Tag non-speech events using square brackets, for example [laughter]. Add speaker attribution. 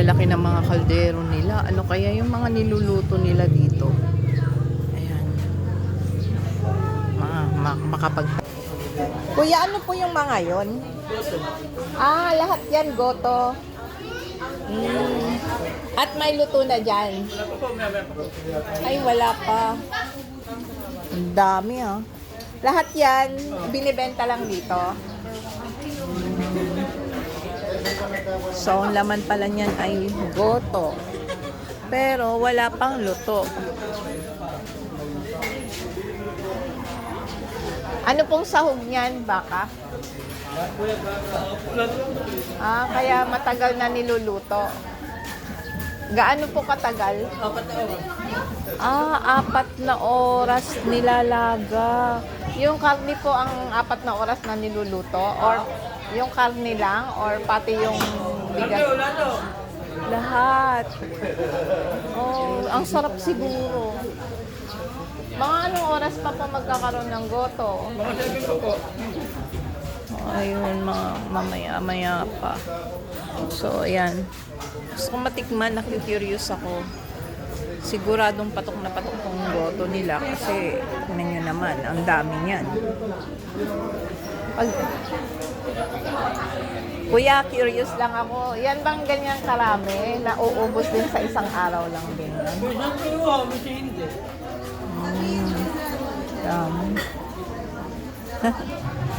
Speaker 1: lalaki ng mga kaldero nila. Ano kaya yung mga niluluto nila dito? Ayan. Mga, ma- makapag... Kuya, ano po yung mga yon? Ah, lahat yan, goto. Mm. At may luto na dyan. Ay, wala pa. Ang dami ah. Lahat yan, binibenta lang dito. So, ang laman pala niyan ay goto. Pero wala pang luto. Ano pong sahog niyan, baka? Ah, kaya matagal na niluluto. Gaano po katagal? Ah, apat na oras nilalaga. Yung karne po ang apat na oras na niluluto? Or yung karne lang? Or pati yung bigas? Lahat. Oh, ang sarap siguro. Mga anong oras pa po magkakaroon ng goto? Oh, ayun, mga mamaya-maya pa. So, ayan. Gusto ko matikman, nakikurious ako. Siguradong patok na patok tong goto nila kasi tingnan nyo naman, ang dami niyan. Pag... Kuya, curious lang ako. Yan bang ganyan karami na uubos din sa isang araw lang din? Mm, dami. [laughs]